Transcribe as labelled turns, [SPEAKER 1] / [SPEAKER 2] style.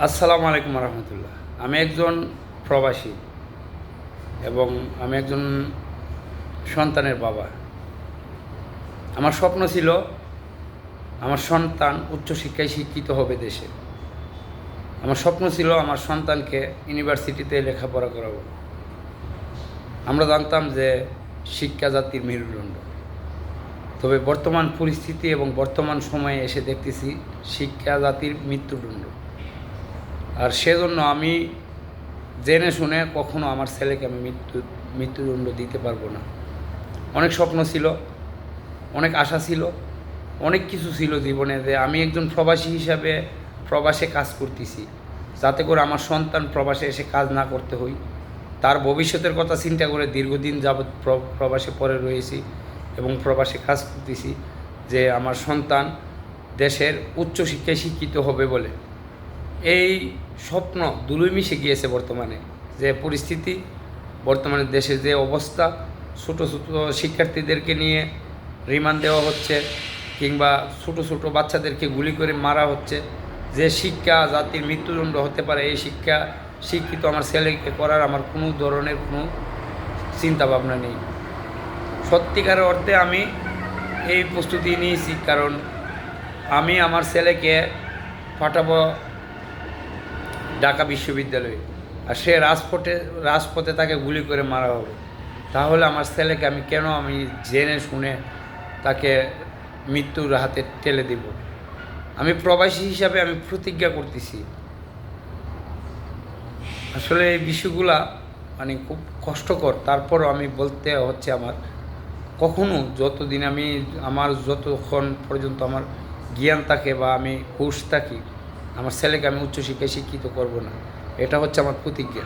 [SPEAKER 1] আসসালামু আলাইকুম রহমতুল্লাহ। আমি একজন প্রবাসী এবং আমি একজন সন্তানের বাবা। আমার স্বপ্ন ছিল আমার সন্তান উচ্চশিক্ষায় শিক্ষিত হবে দেশে। আমার স্বপ্ন ছিল আমার সন্তানকে ইউনিভার্সিটিতে লেখাপড়া করাবো। আমরা জানতাম যে শিক্ষা জাতির মেরুদণ্ড। তবে বর্তমান পরিস্থিতি এবং বর্তমান সময়ে এসে দেখতেছি শিক্ষা জাতির মৃত্যুদণ্ড। আর সেজন্য আমি জেনে শুনে কখনো আমার ছেলেকে আমি মৃত্যু, মৃত্যুদণ্ড দিতে পারব না। অনেক স্বপ্ন ছিল, অনেক আশা ছিল, অনেক কিছু ছিল জীবনে যে আমি একজন প্রবাসী হিসাবে প্রবাসে কাজ করতেছি। যাতে করে আমার সন্তান প্রবাসে এসে কাজ না করতে হই। তার ভবিষ্যতের কথা চিন্তা করে দীর্ঘদিন যাবৎ প্রবাসে পরে রয়েছি এবং প্রবাসে কাজ করতেছি যে আমার সন্তান দেশের উচ্চশিক্ষায় শিক্ষিত হবে বলে। এই স্বপ্ন দুলুই মিশে গিয়েছে বর্তমানে, যে পরিস্থিতি, বর্তমানে দেশের যে অবস্থা, ছোটো ছোটো শিক্ষার্থীদেরকে নিয়ে রিমান্ড দেওয়া হচ্ছে, কিংবা ছোটো ছোটো বাচ্চাদেরকে গুলি করে মারা হচ্ছে। যে শিক্ষা, জাতির মৃত্যুদণ্ড হতে পারে, এই শিক্ষা শিক্ষিত আমার ছেলেকে করার আমার কোনো ধরনের কোনো চিন্তা ভাবনা নেই। সত্যিকারের অর্থে আমি এই প্রস্তুতি নিয়েছি, কারণ আমি আমার ছেলেকে পাঠাবো ঢাকা বিশ্ববিদ্যালয়ে। আর সে রাজপথে রাজপথে তাকে গুলি করে মারা হবে। তাহলে আমার ছেলেকে আমি কেন আমি জেনে শুনে তাকে মৃত্যুর হাতে ঠেলে দিব? আমি প্রবাসী হিসাবে আমি প্রতিজ্ঞা করতেছি। আসলে এই বিষয়গুলা মানে খুব কষ্টকর। তারপরও আমি বলতে হচ্ছে আমার, কখনো যতদিন আমি, আমার যতক্ষণ পর্যন্ত আমার জ্ঞান থাকে বা আমি হুশ থাকি আমার ছেলেকে আমি উচ্চশিক্ষায় শিক্ষিত করব না। এটা হচ্ছে আমার প্রতিজ্ঞা।